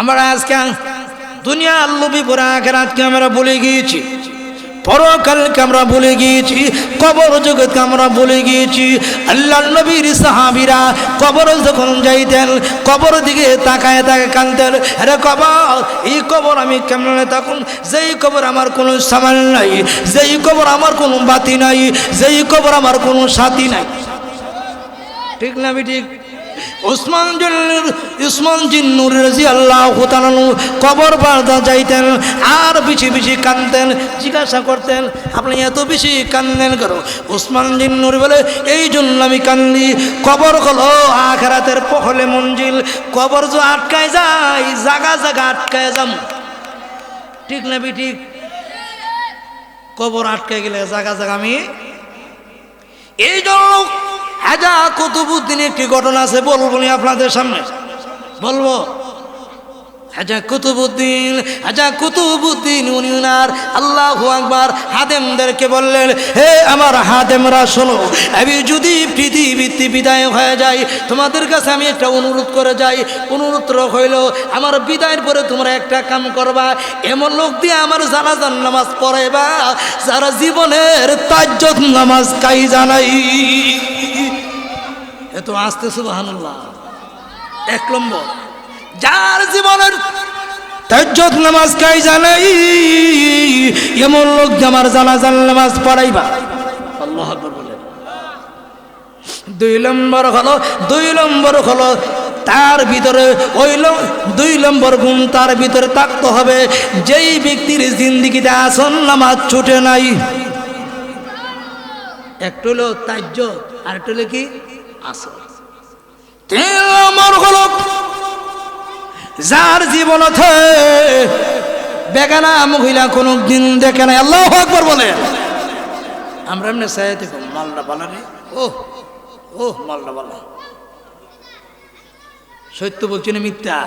আমরা আজকে দুনিয়ার লোভি পরে আখেরাতকে আমরা বলে গিয়েছি। পরকালকে আমরা বলে গিয়েছি, কবর জগৎকে আমরা বলে গিয়েছি। আল্লাহ নবীর সাহাবিরা কবর যখন যাইতেন, কবর দিকে তাকায় তাকে কানতেন আরে কবর, এই কবর আমি কেমন তখন, যেই কবর আমার কোনো সামান নাই, যেই কবর আমার কোনো বাতি নাই, যেই কবর আমার কোনো সাথী নাই। ঠিক না ঠিক ওসমান উসমান জিন্নুর রাজি আল্লাহ তালানু কবর বার্দা যাইতেন, আর বেশি বেশি কানতেন জিজ্ঞাসা করতেন, আপনি এত বেশি কান্দেন করো ওসমান জিন্নুর বলে, এই জন্য আমি কান্দি কবর হলো আখরাতের পহলে মঞ্জিল। কবর যে আটকায় যাই জাগা জাগা আটকায় যাম। ঠিক না ঠিক কবর আটকায় গেলে জাগা জাগা আমি এই জন্য হাজা কুতুবুদ্দিন একটি ঘটনা আছে, বলব আপনাদের সামনে। বলব, হাজা কুতুবুদ্দিন হাজা কুতুবুদ্দিন, উনি উনার আল্লাহ আকবার হাদেমদেরকে বললেন, হে আমার হাদেমরা, শোনো, আমি যদি পৃথিবীতে বিদায় হয়ে যাই, তোমাদের কাছে আমি একটা অনুরোধ করে যাই। অনুরোধ হইল, আমার বিদায়ের পরে তোমরা একটা কাম করবা, এমন লোক দিয়ে আমার জানাজান নামাজ পড়াইবা, যারা জীবনের তাজ্জত নামাজ কাই জানাই এত আসতে সুবহানাল্লাহ। এক নম্বর, যার জীবনের তাজ্জত নামাজ কাই জানাই এমন লোক যে আমার জানাজান নামাজ পড়াইবা। আল্লাহ আকবার দুই নম্বর হলো, দুই নম্বর হলো, তার ভিতরে ওই দুই নম্বর গুণ তার ভিতরে থাকতে হবে। যেই ব্যক্তির জিন্দিগিতে আসন নামাজ ছুটে নাই। একটু হলো তাজ্য আর একটু হলো কি? হলো যার জীবন বেগানা মহিলা কোনো দিন দেখে নাই। আল্লাহ আকবর বলে। আমরা এমনি সাইতে মালটা বালা রে। ও ও মালটা বালা। সত্য বলছি না মিথ্যা?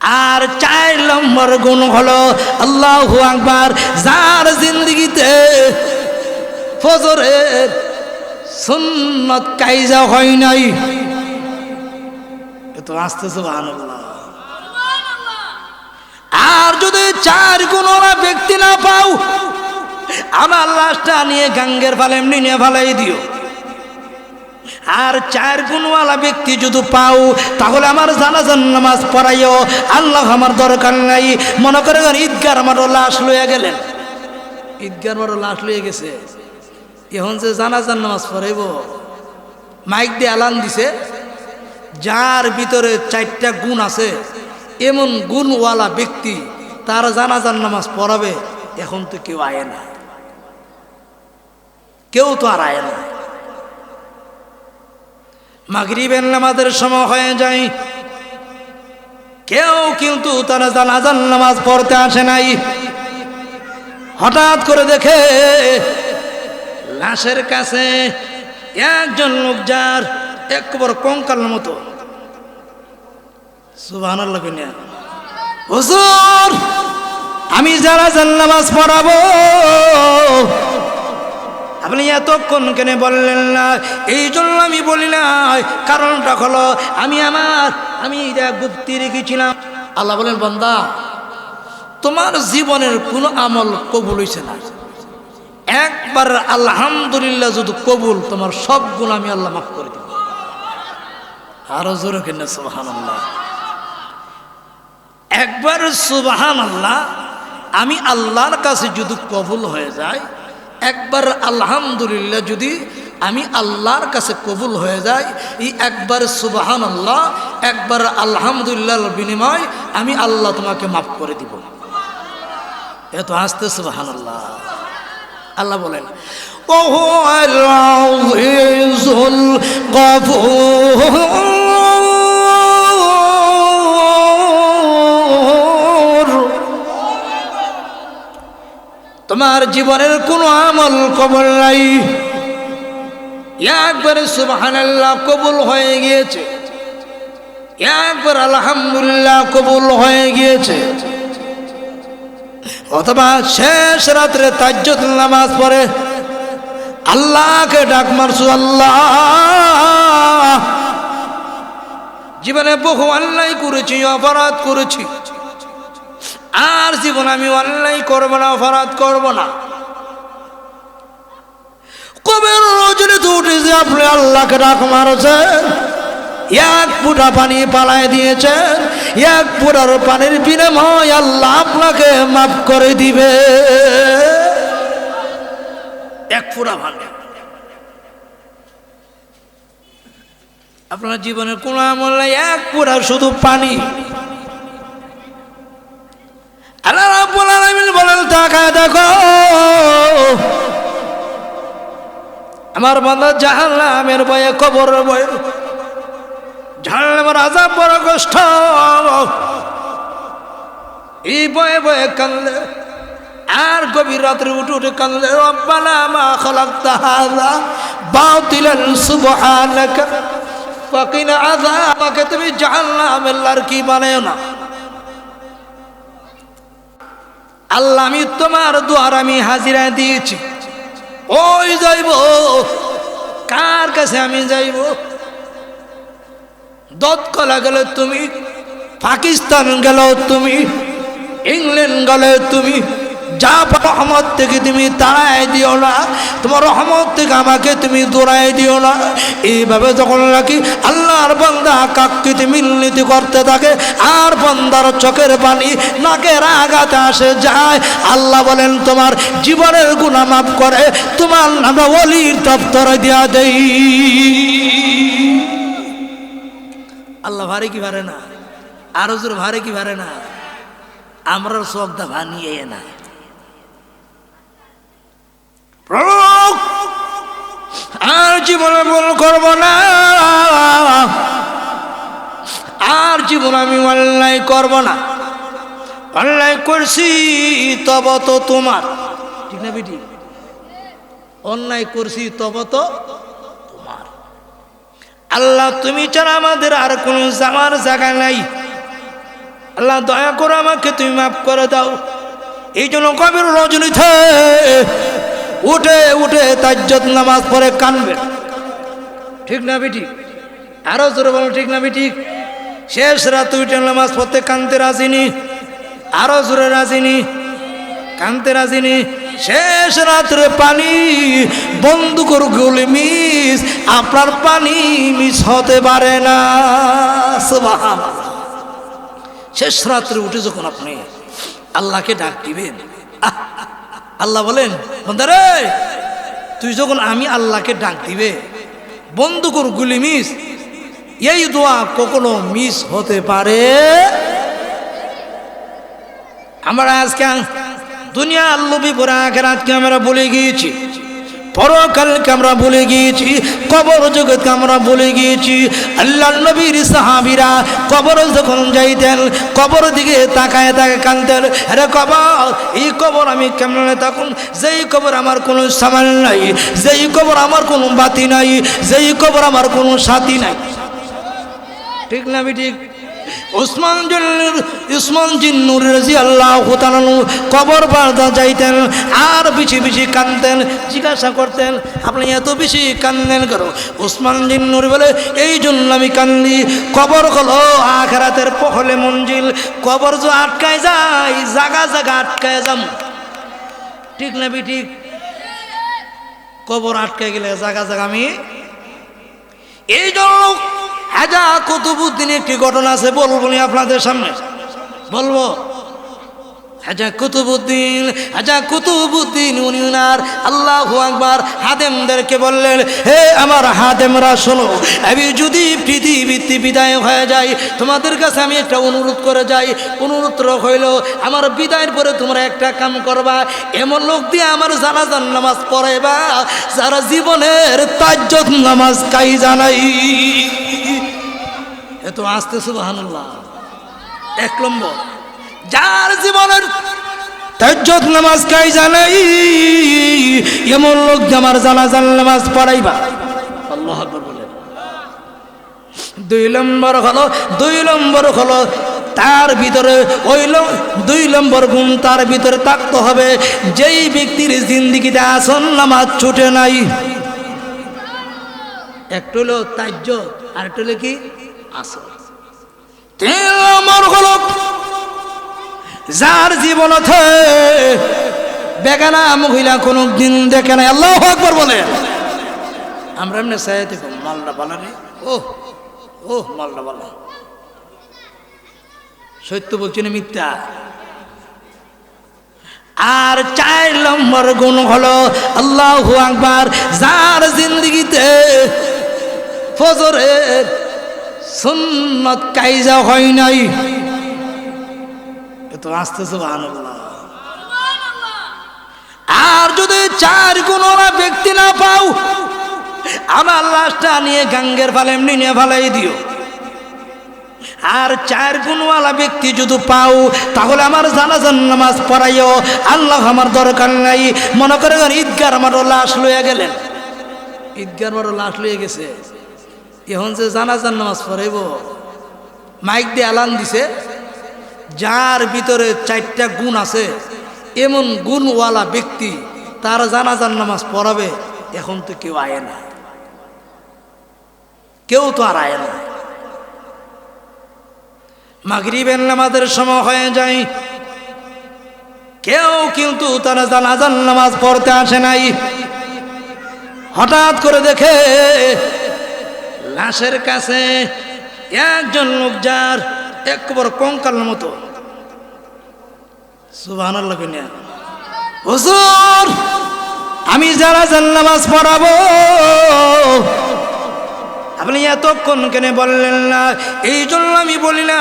আর চার নম্বর গুণ হলো আল্লাহ আকবার, যার জিন্দগিতে ফজরের সুন্নত কাইজা হয় নাই। এ তো আসতেছে আর যদি চার গুণওয়ালা ব্যক্তি না পাও, আমার লাশটা নিয়ে গাঙ্গের ফালে এমনি নিয়ে ফালাই দিও। আর চার গুণওয়ালা ব্যক্তি যদি পাও, তাহলে আমার জানাজান নামাজ পড়াইও। আল্লাহ আমার দরকার নাই। মনে করে ঈদগার আমারও লাশ লইয়া গেলেন। ঈদগার আমারও লাশ লইয়া গেছে। এখন যে জানাজান নামাজ পড়াইব। মাইক দিয়ে আলান দিছে, যার ভিতরে চারটা গুণ আছে, এমন গুণওয়ালা ব্যক্তি তার জানাজান নামাজ পড়াবে, এখন তো কেউ আয় না। কেউ তো আর আয় না। মাগরিবের নামাজের সময় হয়ে যায়, কেউ কিন্তু তারা জানাজান নামাজ পড়তে আসে নাই। হঠাৎ করে দেখে লাশের কাছে একজন লোক যার একবার কঙ্কালের মতো। হুজুর, আমি যারা নামাজ পড়াবো, আপনি এতক্ষণ কেন বললেন না? এই জন্য আমি বলি না কারণটা হলো, আমি আমার, আমি এটা গুপ্তি রেখেছিলাম। আল্লাহ বলেন, বন্দা, তোমার জীবনের কোনো আমল কবুল হয়েছে না। একবার আলহামদুলিল্লাহ যদি কবুল, তোমার সব গুণ আমি আল্লাহ মাফ করে দিব। আরও জোরে কেন সুবাহান আল্লাহ একবার সুবাহান আল্লাহ আমি আল্লাহর কাছে যদি কবুল হয়ে যায় একবার আলহামদুলিল্লাহ যদি আমি আল্লাহর কাছে কবুল হয়ে যায় এই একবার সুবাহান আল্লাহ একবার আলহামদুলিল্লাহর বিনিময় আমি আল্লাহ তোমাকে মাফ করে দিব। এত আসতে সুবাহান আল্লাহ আল্লাহ বলেন তোমার জীবনের কোনো আমল কবল নাই। একবারে সুবহানাল্লাহ কবুল হয়ে গিয়েছে। একবার আলহামদুলিল্লাহ কবুল হয়ে গিয়েছে। অথবা শেষ রাত্রে তাজ্জুদ নামাজ পড়ে, আল্লাহকে ডাক মারছু, আল্লাহ। জীবনে বহু অন্যায় করেছি, অপরাধ করেছি। আর জীবন আমি অন্যায় করব না, অপরাধ করব না। কবের রজনীতে উঠেছে আপনি আল্লাহকে ডাক মারছেন, এক ফুটা পানি পালায় দিয়েছেন এক ফুটার পানির বিনিময় আল্লাহ আপনাকে মাফ করে দিবে। এক ফুটা পানি আপনার জীবনের কোন আমল নাই, এক পুরা শুধু পানি। বলেন, তাকায় দেখো। আমার বান্দা জাহান্নামের বয়ে কবর বয়ে বয়ে বয়ে আর গভীর রাত্রে উঠে উঠে কানলে রব্বানা মা ফাকিনা আযাবাকা তুমি লার কি বানায় না? আল্লাহ, আমি তোমার দুয়ার আমি হাজিরা দিয়েছি। ওই যাইব, কার কাছে আমি যাইব? দৎকলা গেলে তুমি, পাকিস্তান গেল তুমি, ইংল্যান্ড গেলে তুমি, যা রহমত থেকে তুমি তাড়াই দিও না, তোমার রহমত থেকে আমাকে তুমি দৌড়াই দিও না। এইভাবে যখন রাখি আল্লাহর বান্দা কাকৃতি মিলনীতি করতে থাকে, আর বান্দার চোখের পানি নাকের আঘাতে আসে যায়, আল্লাহ বলেন, তোমার জীবনের গুণা মাফ করে, তোমার আমরা অলির দপ্তরে দেওয়া দেই। আল্লাহ ভারে কি ভারে না? আরও জোর ভারে কি ভারে না? আমরা চোখটা ভানিয়ে না। আর জীবনে ভুল করব না। আর জীবন আমি অন্যায় করব না। অন্যায় করছি, তব তো তোমার। ঠিক না বেটি? অন্যায় করছি, তব তো আল্লাহ, তুমি ছাড়া আমাদের আর কোনো যাওয়ার জায়গা নাই। আল্লাহ, দয়া করে আমাকে তুমি মাফ করে দাও। এই জন্য কবির রজনীতে উঠে উঠে তাজ্জত নামাজ পড়ে কানবে। ঠিক না বেটি? আরও জোরে বলো, ঠিক না বেটি? শেষ রাত উঠে নামাজ পড়তে কানতে রাজিনি আরও জোরে রাজিনি কানতে রাজিনি শেষ রাত্রে পানি বন্ধ করু গুলি মিস, আপনার পানি মিস হতে পারে না। শেষ রাত্রে উঠে যখন আপনি আল্লাহকে ডাক দিবেন, আল্লাহ বলেন, বন্দারে, তুই যখন আমি আল্লাহকে ডাক দিবে, বন্ধ কর গুলি মিস, এই দোয়া কখনো মিস হতে পারে আমরা আজকে দুনিয়া আল্লবি পরে আখেরাতকে আমরা বলে গিয়েছি। পরকালকে আমরা বলে গিয়েছি। কবর জগৎকে আমরা বলে গিয়েছি। আল্লাহ নবীর সাহাবিরা কবর যখন যাইতেন, কবর দিকে তাকায় তাকে কানতেন আরে কবর, এই কবর আমি কেমন তখন যেই কবর আমার কোনো সামান নাই, যেই কবর আমার কোনো বাতি নাই, যেই কবর আমার কোনো সাথী নাই। ঠিক না ঠিক? উসমান উসমান জিন্নুর রাজি আল্লাহ কবর বার্দা যাইতেন আর বেশি বেশি কানতেন জিজ্ঞাসা করতেন, আপনি এত বেশি কান্দেন করো উসমান জিন্নুর বলে, এই জন্য আমি কান্দি, কবর হলো আখরাতের পহলে মঞ্জিল, কবর যে আটকায় যায়, জাগা জাগা আটকায় যাম। ঠিক না বি ঠিক কবর আটকায় গেলে জাগা জাগা আমি এই জন্য হাজা কুতুবুদ্দিন একটি ঘটনা আছে, বলব আপনাদের সামনে। বলব, হাজা কুতুবুদ্দিন হাজা কুতুবুদ্দিন, উনি উনার আল্লাহ আকবার হাদেমদেরকে বললেন, হে আমার হাদেমরা, শোনো, আমি যদি পৃথিবীতে বিদায় হয়ে যাই, তোমাদের কাছে আমি একটা অনুরোধ করে যাই। অনুরোধ হইল, আমার বিদায়ের পরে তোমরা একটা কাম করবা, এমন লোক দিয়ে আমার জানাজান নামাজ পড়াইবা, যারা জীবনের তাজ্জত নামাজ কাই জানাই এত আসতে সুবহানাল্লাহ। এক নম্বর, যার জীবনের তাজ্জত নামাজ কাই জানাই এমন লোক যে আমার জানাজান নামাজ পড়াইবা। আল্লাহ আকবার বলেন দুই নম্বর হলো, দুই নম্বর হলো, তার ভিতরে ওই দুই নম্বর গুণ তার ভিতরে থাকতে হবে। যেই ব্যক্তির জিন্দিগিতে আসন নামাজ ছুটে নাই। একটু হলো তাজ্য আর একটু হলো কি? আসর তিন হল যার জীবনতে বেগানা মহিলা কোনো দিন দেখে না আল্লাহ আকবর বলে আমরা এমনি চাই দেখো। মালটা বালা রে। ও ও মালটা বালা। সত্য বলছি না মিথ্যা? আর চার নম্বর গুণ হলো আল্লাহ আকবার, যার জিন্দগিতে ফজরের সুন্নত কাইজা হয় নাই। তো আসতেছে আর যদি চার গুণরা ব্যক্তি না পাও, আমার লাশটা নিয়ে গাঙ্গের ফালে এমনি নিয়ে ফালাই দিও। আর চার গুণওয়ালা ব্যক্তি যদি পাও, তাহলে আমার জানাজান নামাজ পড়াইও। আল্লাহ আমার দরকার নাই। মনে করে ঈদগার আমারও লাশ লইয়া গেলেন। ঈদগার আমারও লাশ লইয়া গেছে। এখন যে জানাজান নামাজ পড়াইব, মাইক দিয়ে আলান দিছে, যার ভিতরে চারটা গুণ আছে, এমন গুণওয়ালা ব্যক্তি তার জানাজান নামাজ পড়াবে, এখন তো কেউ আয় না। কেউ তো আর আয় না। মাগরিবের নামাজের সময় হয়ে যায়, কেউ কিন্তু তারা জানাজান নামাজ পড়তে আসে নাই। হঠাৎ করে দেখে লাশের কাছে একজন লোক যার একবার কঙ্কাল মতো। সুবাহ হুজুর, আমি যারা নামাজ পড়াবো, আপনি এতক্ষণ কেন বললেন না? এই জন্য আমি বলি না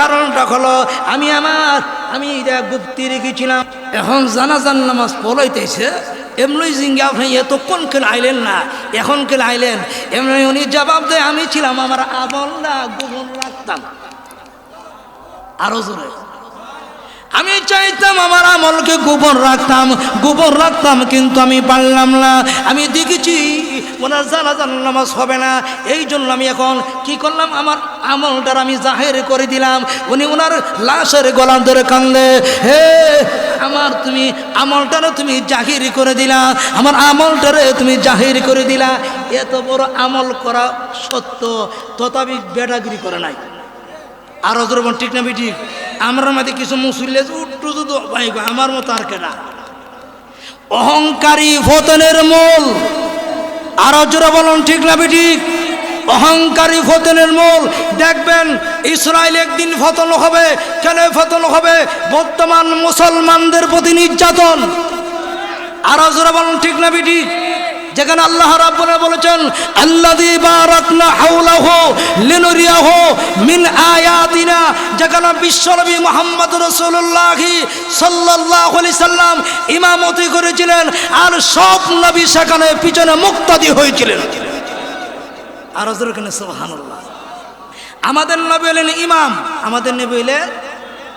কারণটা হলো আমি আমার আমি এটা গুপ্তি রেখেছিলাম, এখন জানাজান নামাজ পড়াইতেছে, এমনি জিঙ্গা আপনি এতক্ষণ কেন আইলেন না, এখন কেন আইলেন, এমনি উনি জবাব দেয়, আমি ছিলাম আমার আমলটা গোপন রাখতাম। আরও জোরে। আমি চাইতাম আমার আমলকে গোপন রাখতাম গোপন রাখতাম, কিন্তু আমি পারলাম না। আমি দেখেছি, ওনার জানাজান নামাজ হবে না। এই জন্য আমি এখন কি করলাম? আমার আমলটার আমি জাহের করে দিলাম। উনি ওনার লাশের গলা ধরে কান্দে হে, আমার তুমি আমলটারে তুমি জাহির করে দিলা, আমার আমলটারে তুমি জাহির করে দিলা। এত বড় আমল করা সত্য, তথাপি বেটাগিরি করে নাই। আর ওদের ঠিক না ঠিক আমার মাঝে কিছু মুসলিলে ভাই আমার মতো আর কেনা। অহংকারী ফতনের মূল। আর জোরে বলুন, ঠিক না ঠিক অহংকারী ফতনের মূল। দেখবেন, ইসরায়েল একদিন ফতন হবে। কেন ফতন হবে? বর্তমান মুসলমানদের প্রতি নির্যাতন। আর জোরে বলুন, ঠিক না ঠিক যেখানে আল্লাহ রাব্বুল বলেছেন, আল্লাযী বারাকনা হাওলাহু লিনুরিয়াহু মিন আয়াতিনা যেখানে বিশ্বনবী মুহাম্মদ রাসূলুল্লাহ সাল্লাল্লাহু আলাইহি সাল্লাম ইমামতি করেছিলেন আর সব নবী সেখানে পিছনে মুক্তাদি হয়েছিলেন। আর হযরত সুবহানাল্লাহ। আমাদের নবী হলেন ইমাম, আমাদের নবী হলেন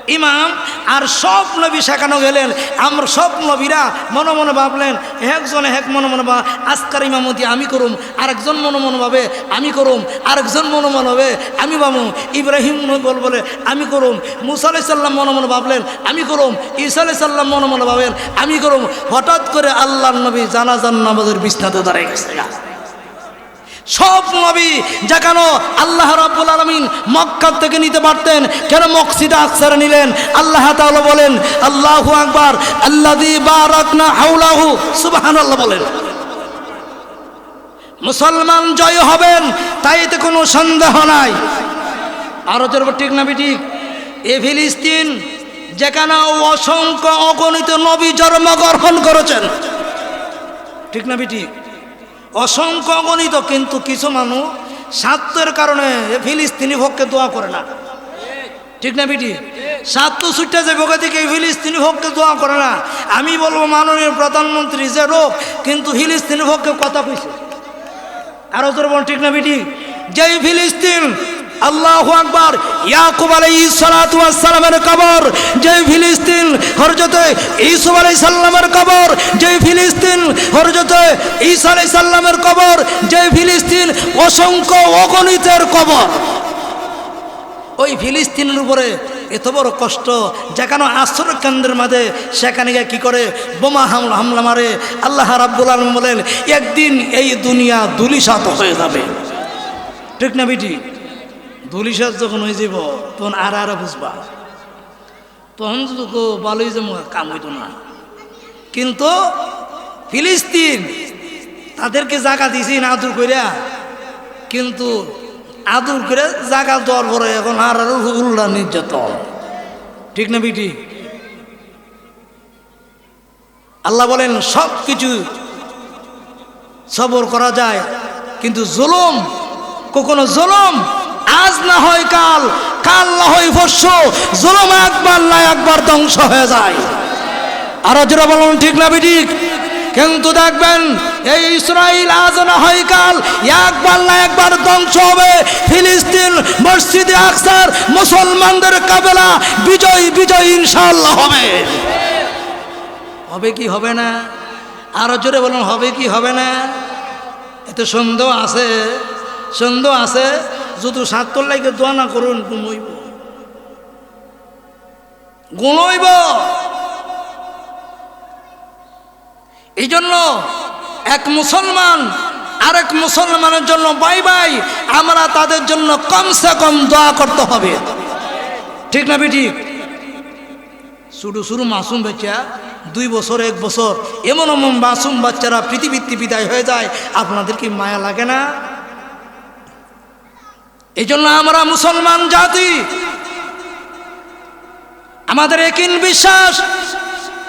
ইমাম আর সব নবী শেখানো গেলেন। আমরা সব নবীরা মনে মনে ভাবলেন, একজনে এক মনে মনে ভাব, আজকার ইমামতি আমি করুম, আরেকজন মনে মনে ভাবে, আমি করুম, আরেকজন মনে মনে ভাবে, আমি ভাবু, ইব্রাহিম বল বলে, আমি করুম, মুসা আলাই সাল্লাম মনে মনে ভাবলেন, আমি করুম, ঈসা আলাই সাল্লাম মনে মনে ভাবেন, আমি করুম। হঠাৎ করে আল্লাহ নবী জানাজান নামাজের বিছনাতে দাঁড়ায় গেছে। সব নবী যেখানে আল্লাহ রাব্বুল আলামিন মক্কা থেকে নিতে পারতেন, কেন মকসিদে আকসারে নিলেন? আল্লাহ তাআলা বলেন, আল্লাহু আকবার, আল্লাযী বারাকনা হাওলাহু সুবহানাল্লাহ বলেন। মুসলমান জয় হবেন, তাই তাইতে কোনো সন্দেহ নাই। আরও তোর ঠিক না ঠিক এ ফিলিস্তিন, যেখানে অসংখ্য অগণিত নবী জন্মগ্রহণ করেছেন। ঠিক না ঠিক অসংখ্য গণিত কিন্তু কিছু মানুষ স্বার্থের কারণে ফিলিস্তিনি ভোগকে দোয়া করে না। ঠিক না বিটি? স্বার্থ ছুটে যে ভোগে থেকে ফিলিস্তিনি ভোগকে দোয়া করে না। আমি বলব মাননীয় প্রধানমন্ত্রী, যে রোগ, কিন্তু ফিলিস্তিনি ভোগকে কথা কইছে। আরও তোর বল, ঠিক না বিটি? যেই ফিলিস্তিন আল্লাহ আকবার। ইয়াকুব আলাইহিস সালাতু ওয়াস সালামের কবর, যেই ফিলিস্তিন হযরতে ঈসা আলাইহিস সালামের কবর, যেই ফিলিস্তিন হযরতে ঈসা আলাইহিস সালামের কবর, যেই ফিলিস্তিন অসংখ্য অগণিতের কবর। ওই ফিলিস্তিনের উপরে এত বড় কষ্ট, যেখানে আশ্রয় কেন্দ্রের মাঝে, সেখানে গিয়ে কী করে বোমা হামলা হামলা মারে। আল্লাহ রাব্বুল আলম বলেন, একদিন এই দুনিয়া দুলিশাত হয়ে যাবে। ঠিক না বিটি? ধুলিসাজ যখন হয়ে যাব তখন আর আর বুঝবা। তখন কো ভালোই যে কাম হইতো না। কিন্তু ফিলিস্তিন তাদেরকে জায়গা দিছি, না আদর করিয়া কিন্তু আদর করে জায়গা দেওয়ার পরে এখন আর আর উল্লা নির্যাতন। ঠিক না বিটি? আল্লাহ বলেন, সব কিছু সবর করা যায়, কিন্তু জুলুম, কখনো জুলুম আজ না হয় কাল কাল না হয় পরশ, জুলুম একবার না একবার ধ্বংস হয়ে যায়। আরও যারা বলুন, ঠিক না ঠিক কিন্তু দেখবেন, এই ইসরায়েল আজ না হয় কাল, একবার না একবার ধ্বংস হবে। ফিলিস্তিন, মসজিদে আকসার, মুসলমানদের কাবেলা, বিজয় বিজয় ইনশাল্লাহ হবে। হবে কি হবে না? আরও জোরে বলুন, হবে কি হবে না? এতে সন্দেহ আছে সন্দেহ আছে। যদি সাতর লাগে দোয়া না করুন গুমইব গুণইব এই জন্য এক মুসলমান আরেক মুসলমানের জন্য বাই বাই, আমরা তাদের জন্য কমসে কম দোয়া করতে হবে। ঠিক না ঠিক শুরু শুরু মাসুম বাচ্চা, দুই বছর, এক বছর, এমন এমন মাসুম বাচ্চারা পৃথিবীতে বিদায় হয়ে যায়, আপনাদের কি মায়া লাগে না? এই জন্য আমরা মুসলমান জাতি। আমাদের একিন বিশ্বাস,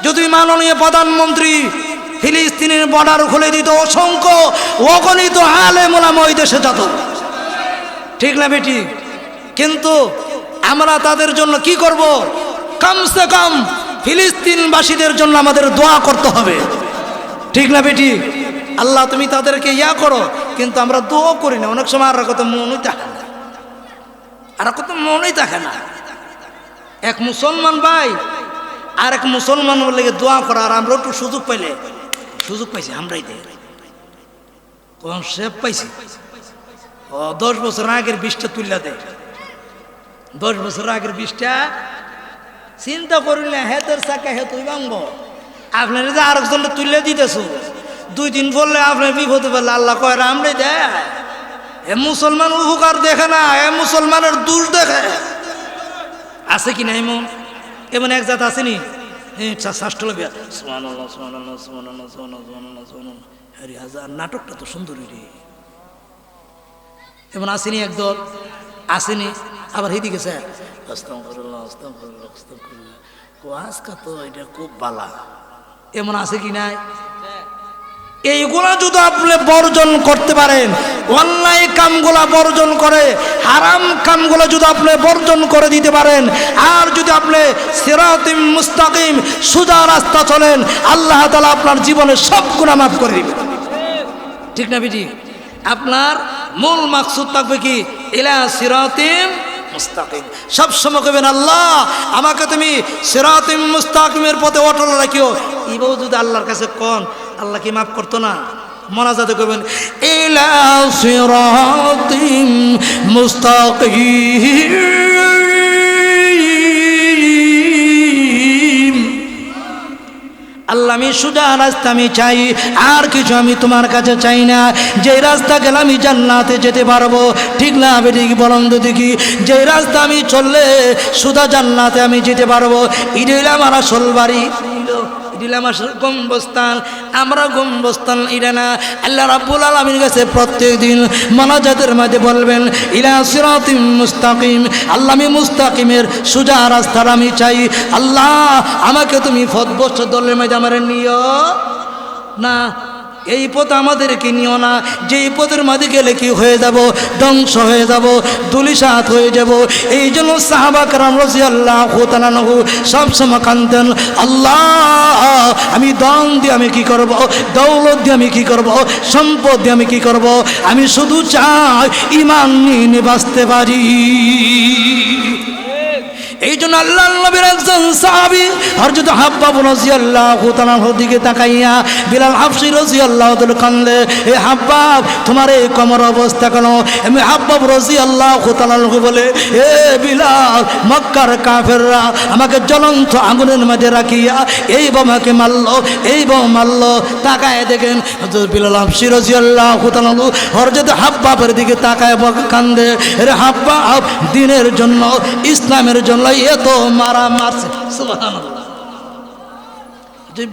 যদি মাননীয় প্রধানমন্ত্রী ফিলিস্তিনের বর্ডার খুলে দিত, অসংখ্য অগণিত আলে মোলাম ওই দেশে যেত। ঠিক না বেটি? কিন্তু আমরা তাদের জন্য কি করব? কমসে কম ফিলিস্তিনবাসীদের জন্য আমাদের দোয়া করতে হবে। ঠিক না বেটি? আল্লাহ তুমি তাদেরকে ইয়া করো, কিন্তু আমরা দোয়া করি না। অনেক সময় আর কত মনই থাকে না। আর কত মনই থাকে না। এক মুসলমান ভাই আর এক মুসলমান বলে দোয়া করা আর আমরা একটু সুযোগ পাইলে। সুযোগ পাইছি, আমরাই দে পাইছি? ও, দশ বছর আগের বিষটা তুললা দেয় দশ বছর আগের বিষটা চিন্তা করিল হেতের চাকা, হে তুই ভাঙব। আপনার যে আরেকজন তুলে দিতেছ, দুই দিন বললে আপনার বিপদে পেলে আল্লাহ কয় আমরাই দেয় এ মুসলমান উপকার দেখে না, এ মুসলমানের দূর দেখে। আছে কি না এমন এমন এক জাত আসেনি নাটকটা তো সুন্দরী রে। এমন আসেনি একদল? আসেনি আবার হেদি গেছে ওয়াজকা তো এটা খুব বালা। এমন আছে কি নাই? এইগুলা যদি আপনি বর্জন করতে পারেন, অন্যায় কামগুলা বর্জন করে, হারাম কামগুলো যদি আপনি বর্জন করে দিতে পারেন, আর যদি আপনি সিরাতিম মুস্তাকিম, সুজা রাস্তা চলেন, আল্লাহ তালা আপনার জীবনে সব গুণা মাফ করে দিবেন। ঠিক না বিটি? আপনার মূল মাকসুদ থাকবে কি? ইলা সিরাতিম মুস্তাকিম। সব সময় কবেন আল্লাহ, আমাকে তুমি সিরাতিম মুস্তাকিমের পথে অটল রাখিও। এবাও যদি আল্লাহর কাছে কন আল্লাহ কি মাফ করতো না? মনাজাতে করবেন ইলা আল্লাহ, আমি সুজা রাস্তা আমি চাই, আর কিছু আমি তোমার কাছে চাই না। যে রাস্তা গেলে আমি জান্নাতে যেতে পারব। ঠিক না, আমি ঠিক বলুন তো দেখি, যে রাস্তা আমি চললে সুদা জান্নাতে আমি যেতে পারব। ইডিল আমার আসল দিলাম আসল গম্বস্থান আমরা গম্বস্থান ইরা না। আল্লাহ রাব্বুল আলমীর কাছে প্রত্যেক দিন মনাজাতের মাঝে বলবেন, ইলা সিরাতিম মুস্তাকিম। আল্লাহ, আমি মুস্তাকিমের সুজা রাস্তার আমি চাই। আল্লাহ, আমাকে তুমি ফতবস্ত দলের মাঝে আমার নিও না এই পথ আমাদেরকে নিও না। যে এই পথের মাঝে গেলে কি হয়ে যাব, ধ্বংস হয়ে যাব দুলিশাত হয়ে যাব। এই জন্য সাহাবাক রাম রসি আল্লাহ হোতানানহু সবসময় কান্দেন আল্লাহ, আমি দন দিয়ে আমি কি করব? দৌলত দিয়ে আমি কি করব? সম্পদ দিয়ে আমি কি করব? আমি শুধু চাই ইমান নিয়ে বাঁচতে পারি। এই জন্য আল্লাহ নবীর একজন সাহাবি হরজত হাব্বাব রাদিয়াল্লাহু তাআলার দিকে তাকাইয়া বিলাল হাফসি রাদিয়াল্লাহু তাআলা কান্দে এ হাব্বাব, তোমার এই কমর অবস্থা কেন? আমি হাব্বাব রাদিয়াল্লাহু তাআলা বলে, এ বিলাল, মক্কার কাফেররা আমাকে জ্বলন্ত আগুনের মাঝে রাখিয়া এই বোমাকে মারলো, এই বোমা মারলো। তাকায় দেখেন হযরত বিলাল হাফসি রাদিয়াল্লাহু তাআলা হরজত হাব্বাবের দিকে তাকায় কান্দে রে হাব্বাব, দিনের জন্য, ইসলামের জন্য এত মারা মারছে। সুবহানাল্লাহ।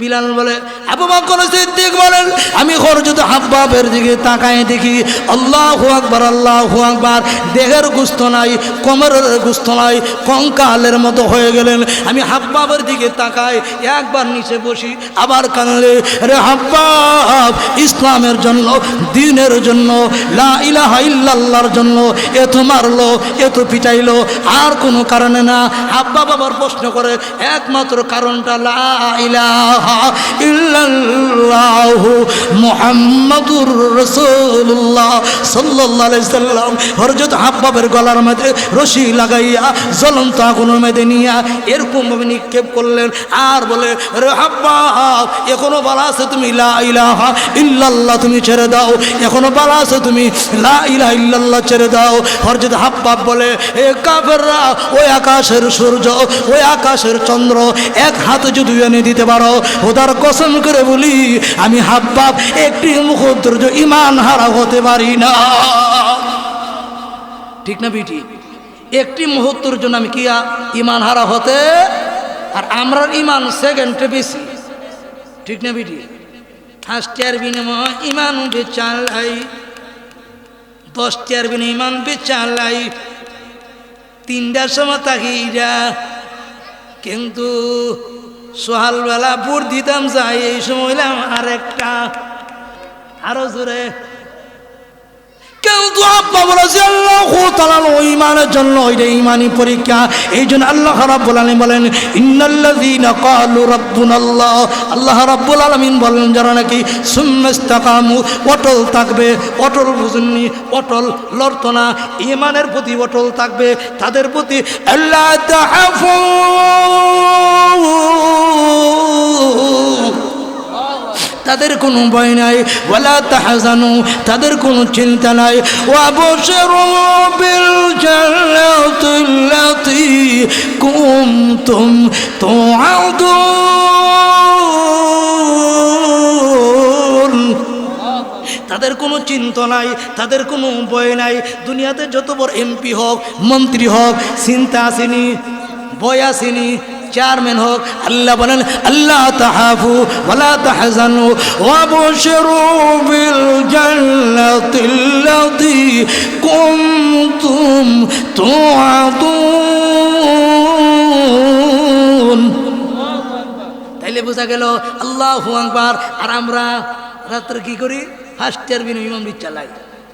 বিলাল বলে, আবু বকর সিদ্দিক বলেন, আমি হরজত হাব্বাবের দিকে তাকায় দেখি, আল্লাহু আকবার আল্লাহু আকবার, দেহের গুস্ত নাই, কোমরের গুস্ত নাই, কঙ্কালের মতো হয়ে গেলেন। আমি হাব্বাবের দিকে তাকাই, একবার নিচে বসি, আবার কানলে, রে হাব্বাব ইসলামের জন্য, দিনের জন্য, লা ইলাহা ইল্লাল্লাহর জন্য এত মারলো এত পিটাইলো আর কোনো কারণে না। হাব্বা বাবার প্রশ্ন করে, একমাত্র কারণটা লা ইলাহা গলার মধ্যে রশি লাগাইয়া এরকম নিক্ষেপ করলেন। আর বলে এখনও বলা আছে তুমি লা ইল্লাল্লাহ তুমি ছেড়ে দাও। এখনও বলা আছে তুমি লা ইল্লাল্লাহ ছেড়ে দাও। হযরত হাব্বাব বলে, এ ওই আকাশের সূর্য, ওই আকাশের চন্দ্র, এক হাতে যদি এনে দিতে পারো ওদার কসম করে বলি, আমি হাব্বাব একটি মুহূর্ত ইমান হারা হতে পারি না। ঠিক না বিটি? একটি মুহূর্তের জন্য আমি কি ইমান হারা হতে? আর আমরার ইমান সেকেন্ডে বেশি। ঠিক না বিটি? ফার্স্টের বিনিময় ইমান বেচালাই দশটার বিনিময় ইমান বেচালাই তিনটার সময় তাকিরা কিন্তু সকালবেলা পুর দিতাম যাই এই সময় আরেকটা। আরও জোরে। কিন্তু বলেছে আল্লাহ তালাল ইমানের জন্য ওইটা ইমানি পরীক্ষা। এই জন্য আল্লাহ রাব্বুল আলামিন বলেন, ইন্নাল্লাযীনা ক্বালু রাব্বুনাল্লাহ। আল্লাহ রাব্বুল আলামিন বলেন, যারা নাকি সুম্মাস্তাকামু অটল থাকবে, অটল বুঝুননি, অটল লড়তো না ইমানের প্রতি অটল থাকবে, তাদের প্রতি আল্লাহ তাহাফু তাদের কোনো ভয় নাই, ওয়ালা তাহাজানু, তাদের কোনো চিন্তা নাই। কুনতুম তুআদুন। তাদের কোনো চিন্তা নাই, তাদের কোনো ভয় নাই। দুনিয়াতে যত বড় এমপি হোক, মন্ত্রী হোক, চিন্তা আসেনি, ভয় আসেনি। চেয়ারম্যান হোক, আল্লাহ বলেন আল্লাহ তাহাফু ওয়ালা তাহজানু ওয়াবশিরু বিল জান্নাতিল্লাতি কুনতুম তুআদুন। তাইলে বোঝা গেল, আল্লাহু আকবার। আর আমরা রাত্রে কি করি? ফার্স্ট ইয়ার বিন ইমাম চালাই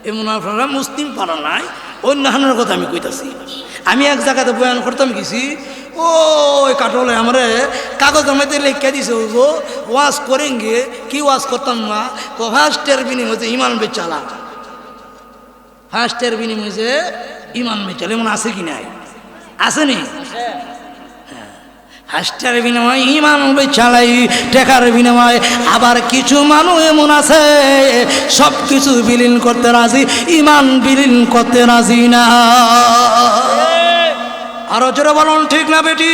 এমন আপনারা মুসলিম পারা নাই। অন্য হানার কথা আমি কইতাছি। আমি এক জায়গাতে বয়ান করতাম গেছি ও ওই কাটলে আমরে কাগজ আমাতে লিখে দিছে ও ওয়াজ করেন গিয়ে কি ওয়াজ করতাম না তো ফার্স্ট ইয়ার বিনিময় হচ্ছে ইমান বেচালা। ফার্স্ট ইয়ার বিনিময় যে ইমান বেচালা। এমন আছে কি নাই? আসেনি হাস্টার বিনিময় ইমান চালাই টেকার বিনিময় আবার কিছু মানুষ এমন আছে সব কিছু বিলীন করতে রাজি, ইমান বিলীন করতে রাজি না। আরও জোরে বলুন, ঠিক না বেটি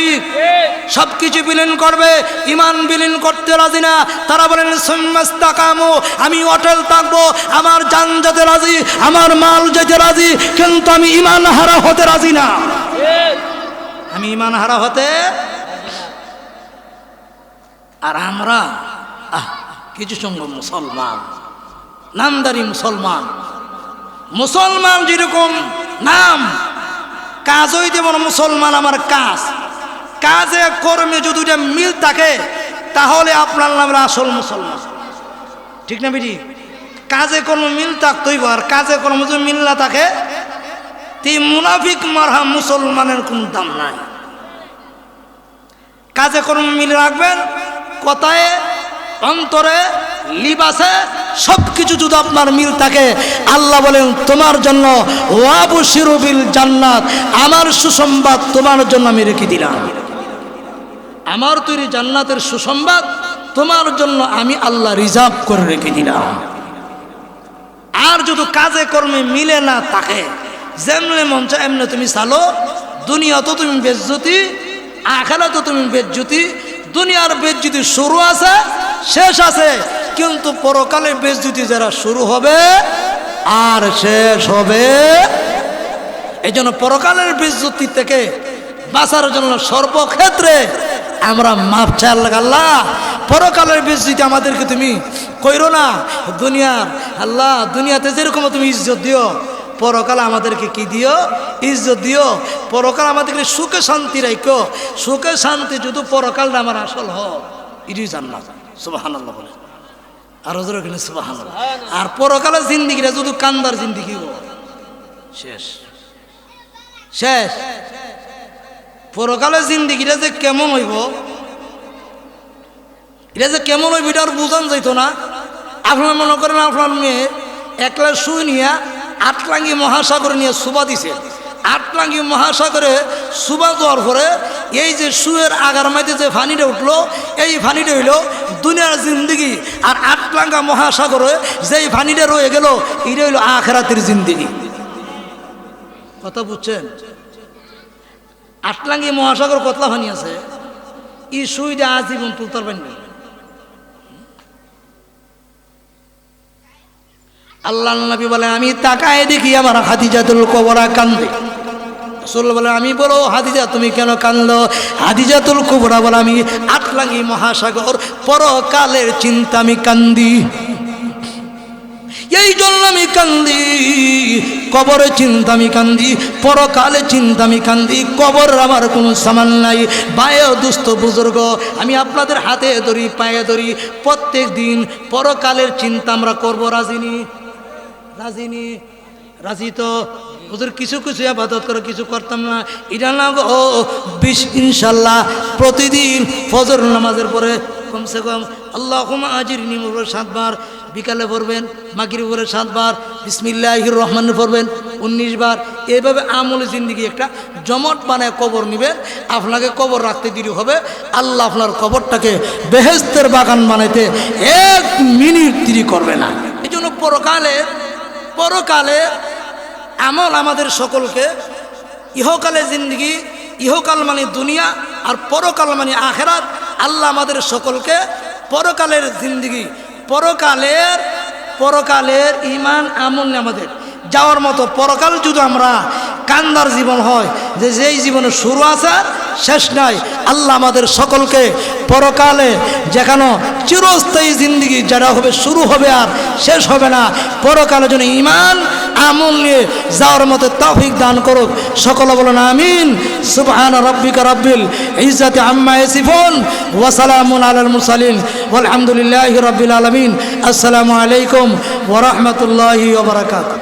সব কিছু বিলীন করবে, ইমান বিলীন করতে রাজি না। তারা বলেন কামো আমি অটল থাকব, আমার যান যেতে রাজি, আমার মাল যেতে রাজি, কিন্তু আমি ইমান হারা হতে রাজি না। আমি ইমান হারা হতে আর আমরা, আহ, কিছু সঙ্গ মুসলমান, নামদারি মুসলমান। মুসলমান যেরকম নাম কাজই দেব মুসলমান আমার কাজ। কাজে কর্মে যদি মিল থাকে, তাহলে আপনার নামের আসল মুসলমান। ঠিক না বিটি? কাজে কোনো মিল থাকতই আর কাজে কোনো যদি মিল না থাকে, তে মুনাফিক মারহা মুসলমানের কোন দাম নাই। কাজে কর্ম মিল রাখবেন কথায়, অন্তরে, লিবাসে সব কিছু যদি আপনার মিল থাকে, আল্লাহ বলেন, তোমার জন্য ওয়াবু শিরুবিল জান্নাত, আমার সুসংবাদ তোমার জন্য আমি রেখে দিলাম। আমার তৈরি জান্নাতের সুসংবাদ তোমার জন্য আমি আল্লাহ রিজার্ভ করে রেখে দিলাম। আর যদি কাজে কর্মে মিলে না থাকে, যেমনে মন এমনি তুমি চালো দুনিয়া তো তুমি বেজ্জতি আখানা তো তুমি বেজ্জতি দুনিয়ার বেজ্জতি শুরু আছে, শেষ আছে, কিন্তু পরকালে বেজ্জতি যারা শুরু হবে, আর শেষ হবে। এই জন্য পরকালের বেজ্জতি থেকে বাঁচার জন্য সর্বক্ষেত্রে আমরা মাপ চাল আল্লাহ, পরকালের বেজ্জতি আমাদেরকে তুমি কইরো না, দুনিয়ার, আল্লাহ, দুনিয়াতে যেরকম তুমি ইজ্জত দিও পরকাল আমাদেরকে কি দিও? ইজ্জত দিও। পরকাল আমাদেরকে সুখে শান্তি রাখো সুখে শান্তি যদি পরকালটা আমার আসল হ ইডি জান্নাত। সুবাহান আল্লাহ বলে। আর ওদের ওখানে সুবাহান আর পরকালের জিন্দিগিটা যদি কান্দার জিন্দিগি শেষ। শেষ। পরকালের জিন্দিগিটা যে কেমন হইব, এটা যে কেমন হইব, এটা আর বোঝান যাইতো না। আপনার মনে করেন, আপনার মেয়ে একলা শুই নিয়ে আটলাঙ্গি মহাসাগরে নিয়ে সুবা দিছে। আটলাঙ্গি মহাসাগরে সুবা দেওয়ার পরে এই যে সুয়ের আগার মাইতে যে ফানিটা উঠল, এই ফানিটা হইল দুনিয়ার জিন্দিগি। আর আটলাঙ্গা মহাসাগরে যেই ফানিটা রয়ে গেল, এটা হইল আখেরাতের জিন্দিগি। কথা বুঝছেন? আটলাঙ্গি মহাসাগর কতলা ফানি আছে? ই সুইটা আজীবন তুলতার পারেননি আল্লাহ নবী বলে, আমি তাকায় দেখি আমার হাদিজাতুল কবরা কান্দে। রসুল বলে, আমি বলো, হাদিজা, তুমি কেন কান্দ? হাদিজাতুল কবরা বলে, আমি আটলাঙ্গি মহাসাগর, পরকালের চিন্তা আমি কান্দি। এই জন্য আমি কান্দি। কবরে চিন্তা আমি কান্দি পরকালে চিন্তা আমি কান্দি। কবর আমার কোনো সামান নাই। বায় দুস্থ বুজুর্গ, আমি আপনাদের হাতে ধরি, পায়ে ধরি। প্রত্যেক দিন পরকালের চিন্তা আমরা করব রাজিনী রাজিনী। রাজি তো? হুজুর, কিছু কিছু আবাদত করে, কিছু করতাম না। এটা না গো বিশ ইনশাল্লাহ প্রতিদিন ফজর নামাজের পরে কমসে কম আল্লাহ আজির নিমুর সাতবার, বিকালে পড়বেন মাগির উপরে সাতবার, বিসমিল্লাহির রহমান পড়বেন, উনিশ বার। এইভাবে আমল জিন্দিগি একটা জমট বানায় কবর নেবেন আপনাকে কবর রাখতে দেরি হবে, আল্লাহ আপনার কবরটাকে বেহেস্তের বাগান বানাইতে এক মিনিট দেরি করবে না। এই জন্য পরকালে পরকালে আমল আমাদের সকলকে, ইহকালে জিন্দগি, ইহকাল মানে দুনিয়া আর পরকাল মানে আখেরাত, আল্লাহ আমাদের সকলকে পরকালের জিন্দগি, পরকালের পরকালের ইমান আমল আমাদের যাওয়ার মতো পরকাল যদি আমরা কান্দার জীবন হয়, যে যেই জীবনে শুরু আছে শেষ নাই, আল্লাহ আমাদের সকলকে পরকালে যেখানে চিরস্থায়ী জিন্দিগি যেটা হবে, শুরু হবে আর শেষ হবে না, পরকালে যেন ইমান আমল নিয়ে যাওয়ার মতো তৌফিক দান করুক। সকলে বলুন আমিন। সুবহান রব্বিকা রব্বিল ইজ্জাতি আম্মা ইয়াসিফুন, ওয়া সালামুন আলাল মুরসালিন, ওয়ালহামদুলিল্লাহি রাব্বিল আলামিন। আসসালামু আলাইকুম ওয়া রাহমাতুল্লাহি ওয়া বারাকাতুহু।